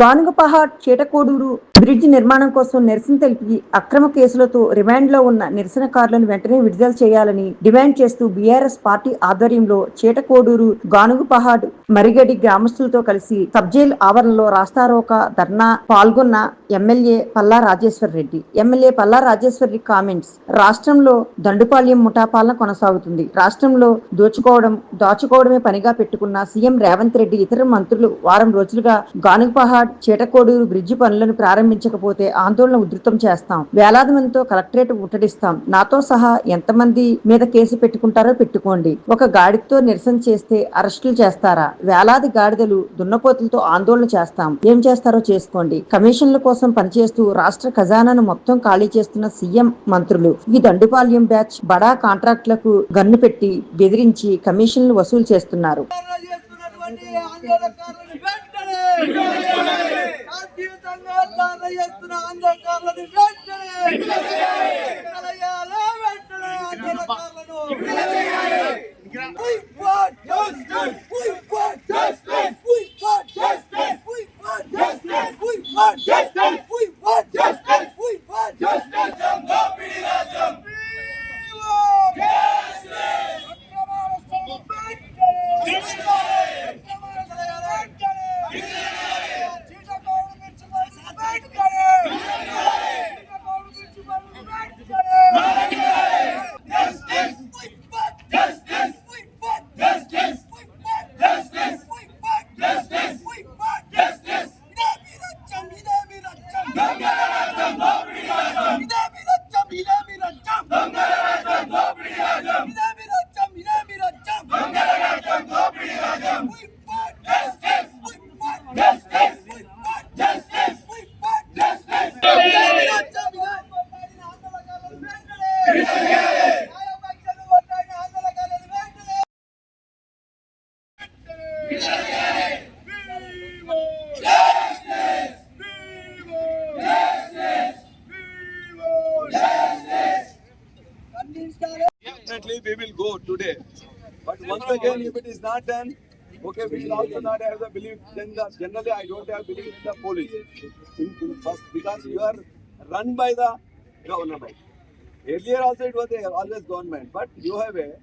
గానుగపహాడ్ చేటకోడూరు bridge నిర్మాణం కోసం నిరసన తెలిపి అక్రమ కేసులతో రిమాండ్లో ఉన్న నిరసనకారులను వెంటనే విడుదల చేయాలని డిమాండ్ చేస్తూ బీఆర్ఎస్ పార్టీ ఆధ్వర్యంలో చేటకోడూరు గానుగపహాడ్ మరిగడి గ్రామస్తులతో కలిసి సబ్జైల్ ఆవరణలో రాస్తారోక ధర్నా పాల్గొన్న MLA Palla Rajeshwar Reddy. MLA Palla Rajeshwar Reddy comments రాష్ట్రంలో దండుపాల్యం ముఠాపాలన కొనసాగుతుంది. రాష్ట్రంలో దోచుకోవడం దాచుకోవడమే పనిగా పెట్టుకున్న సీఎం రేవంత్ రెడ్డి ఇతర మంత్రులు వారం రోజులుగా గానుగపహాడ్ చేటకోడూరు బ్రిడ్జి పనులను ప్రారంభించకపోతే ఆందోళన ఉధృతం చేస్తాం. వేలాది మందితో కలెక్టరేట్ ముట్టడిస్తాం. నాతో సహా ఎంతమంది మీద కేసు పెట్టుకుంటారో పెట్టుకోండి. ఒక గాడితో నిరసన చేస్తే అరెస్టులు చేస్తారా? వేలాది గాడిదలు దున్నపోతులతో ఆందోళన చేస్తాం. ఏం చేస్తారో చేసుకోండి. కమిషన్ల కోసం పనిచేస్తూ రాష్ట్ర ఖజానాను మొత్తం ఖాళీ చేస్తున్న సీఎం మంత్రులు. ఈ దండుపాల్యం బ్యాచ్ బడా కాంట్రాక్టులకు గన్ను పెట్టి బెదిరించి కమిషన్లు వసూలు చేస్తున్నారు. ఆందోళనకారులను వెంటనే శాంతియుతంగా చేస్తున్న ఆందోళనకారులను Definitely we will go today. But once again, if it is not done, okay, we will also not have the belief, then the, generally I don't have belief in the police. First, because you are run by the government. Earlier also it was always government, but you have a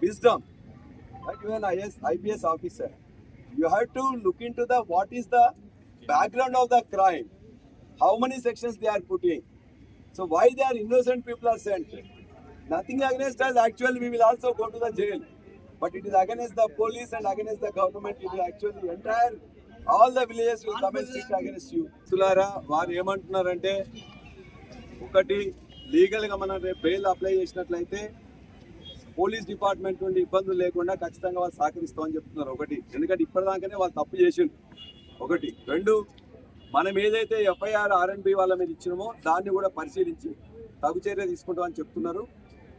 wisdom. Right? You are an IS, IPS officer. You have to look into the what is the background of the crime. How many sections they are putting. So why they are innocent people are sent. Nothing against us. Actually, we will also go to the jail. But it is against the police and against the government. It is actually entire, all the villages will come and sit against you. తులారా వారు ఏమంటున్నారంటే ఒకటి లీగల్గా మనం రేపు bail apply చేసినట్లయితే police department నుండి ఇబ్బందులు లేకుండా ఖచ్చితంగా వాళ్ళు సహకరిస్తామని చెప్తున్నారు. ఒకటి ఎందుకంటే ఇప్పటిదాకానే వాళ్ళు తప్పు చేసిండు ఒకటి రెండు మనం ఏదైతే ఎఫ్ఐఆర్ ఆర్ఎన్బి వాళ్ళ మీద ఇచ్చినామో దాన్ని కూడా పరిశీలించి తగు చర్య తీసుకుంటామని చెప్తున్నారు.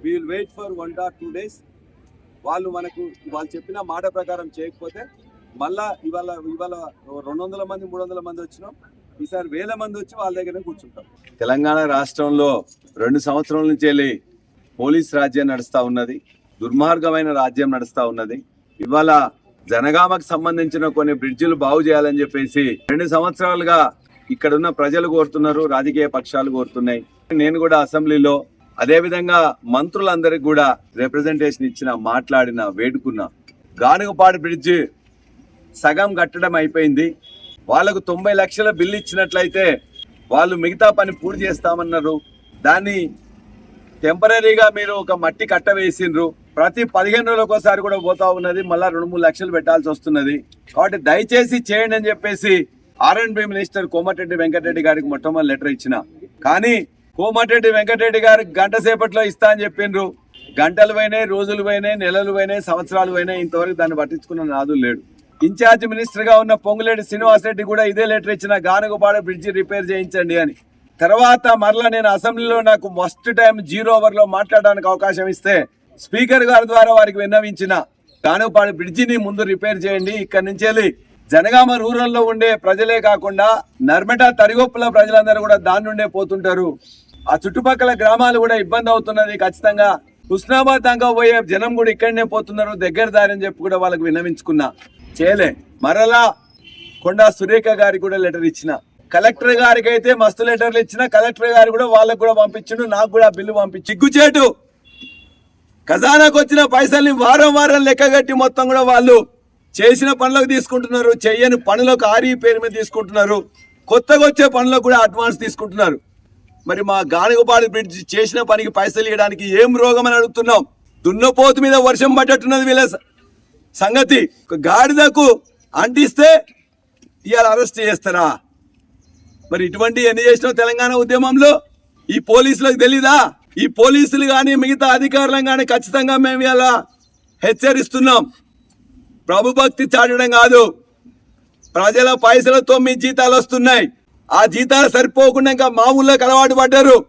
We will wait for one or two days వాళ్ళు మనకు వాళ్ళు చెప్పిన మాట ప్రకారం చేయకపోతే మళ్ళా ఇవాళ ఇవాళ రెండు వందల మంది మూడు వందల మంది వచ్చినాం. ఈసారి వేల మంది వచ్చి వాళ్ళ దగ్గర కూర్చుంటాం. తెలంగాణ రాష్ట్రంలో రెండు సంవత్సరాల నుంచి వెళ్ళి పోలీస్ రాజ్యం నడుస్తూ ఉన్నది దుర్మార్గమైన రాజ్యం నడుస్తూ ఉన్నది. ఇవాళ జనగామకు సంబంధించిన కొన్ని బ్రిడ్జిలు బాగు చేయాలని చెప్పేసి రెండు సంవత్సరాలుగా ఇక్కడ ఉన్న ప్రజలు కోరుతున్నారు రాజకీయ పక్షాలు కోరుతున్నాయి. నేను కూడా అసెంబ్లీలో అదే విధంగా మంత్రులందరికి కూడా రిప్రజెంటేషన్ ఇచ్చిన మాట్లాడిన వేడుకున్నా గానుగపాడు బ్రిడ్జ్ సగం కట్టడం అయిపోయింది. వాళ్ళకు తొంభై లక్షల బిల్లు ఇచ్చినట్లయితే వాళ్ళు మిగతా పని పూర్తి చేస్తామన్నారు. దాన్ని టెంపరీగా మీరు ఒక మట్టి కట్ట వేసిండ్రు. ప్రతి పదిహేను రోజులకు ఒకసారి కూడా పోతా ఉన్నది. మళ్ళా రెండు మూడు లక్షలు పెట్టాల్సి వస్తున్నది. కాబట్టి దయచేసి చేయండి అని చెప్పేసి R and B minister Komatireddy Venkat Reddy గారికి మొట్టమొదటి లెటర్ ఇచ్చిన. కానీ కోమటిరెడ్డి వెంకటరెడ్డి గారికి గంట సేపట్లో ఇస్తా అని చెప్పిండ్రు. గంటలు పోయినాయి రోజులు పోయినాయి నెలలు పోయినాయి సంవత్సరాలు పోయినాయి. ఇంతవరకు దాన్ని పట్టించుకున్న నాదు లేడు. ఇన్ఛార్జ్ మినిస్టర్గా ఉన్న పొంగులేటి శ్రీనివాసరెడ్డి కూడా ఇదే లెటర్ ఇచ్చిన. గానగపాడ బ్రిడ్జి రిపేర్ చేయించండి అని. తర్వాత మరలా నేను అసెంబ్లీలో నాకు మస్ట్ టైం జీరో ఓవర్లో మాట్లాడడానికి అవకాశం ఇస్తే స్పీకర్ గారి ద్వారా వారికి విన్నవించిన కానుపాడు బ్రిడ్జిని ముందు రిపేర్ చేయండి. ఇక్కడ నుంచి వెళ్ళి జనగామ రూరల్లో ఉండే ప్రజలే కాకుండా నర్మట తరిగొప్పుల ప్రజలందరూ కూడా దాని నుండే పోతుంటారు. ఆ చుట్టుపక్కల గ్రామాలు కూడా ఇబ్బంది అవుతున్నది ఖచ్చితంగా. హుస్నాబాద్ దాకా పోయే జనం కూడా ఇక్కడనే పోతున్నారు. దగ్గర దారి అని చెప్పి కూడా వాళ్ళకి విన్నవించుకున్నా. చేయలే. మరలా కొండా సురేఖ గారికి కూడా లెటర్ ఇచ్చిన. కలెక్టర్ గారికి అయితే మస్తు లెటర్లు ఇచ్చిన కలెక్టర్ గారు కూడా వాళ్ళకు కూడా పంపించిండు నాకు కూడా బిల్లు పంపించి చిగ్గుచేటు ఖజానాకు వచ్చిన పైసల్ని వారం వారం లెక్కగట్టి మొత్తం కూడా వాళ్ళు చేసిన పనులకు తీసుకుంటున్నారు చెయ్యని పనులకు ఆరి పేరు మీద తీసుకుంటున్నారు కొత్తగా వచ్చే పనులకు కూడా అడ్వాన్స్ తీసుకుంటున్నారు. మరి మా గానుగపాడు బ్రిడ్జ్ చేసిన పనికి పైసలు ఇవ్వడానికి ఏం రోగం అని అడుగుతున్నాం? దున్నపోతు మీద వర్షం పడ్డట్టున్నది వీళ్ళ సంగతి. ఒక గాడిదకు అంటిస్తే ఇవాళ అరెస్ట్ చేస్తారా? మరి ఇటువంటి ఎన్ని చేసినావు తెలంగాణ ఉద్యమంలో? ఈ పోలీసులకు తెలీదా? ఈ పోలీసులు కానీ మిగతా అధికారులను కానీ ఖచ్చితంగా మేము ఇలా హెచ్చరిస్తున్నాం. ప్రభుభక్తి చాటడం కాదు. ప్రజల పైసలతో మీ జీతాలు వస్తున్నాయి. ఆ జీతాలు సరిపోకుండా ఇంకా ఊళ్ళోకి అలవాటు పడ్డారు.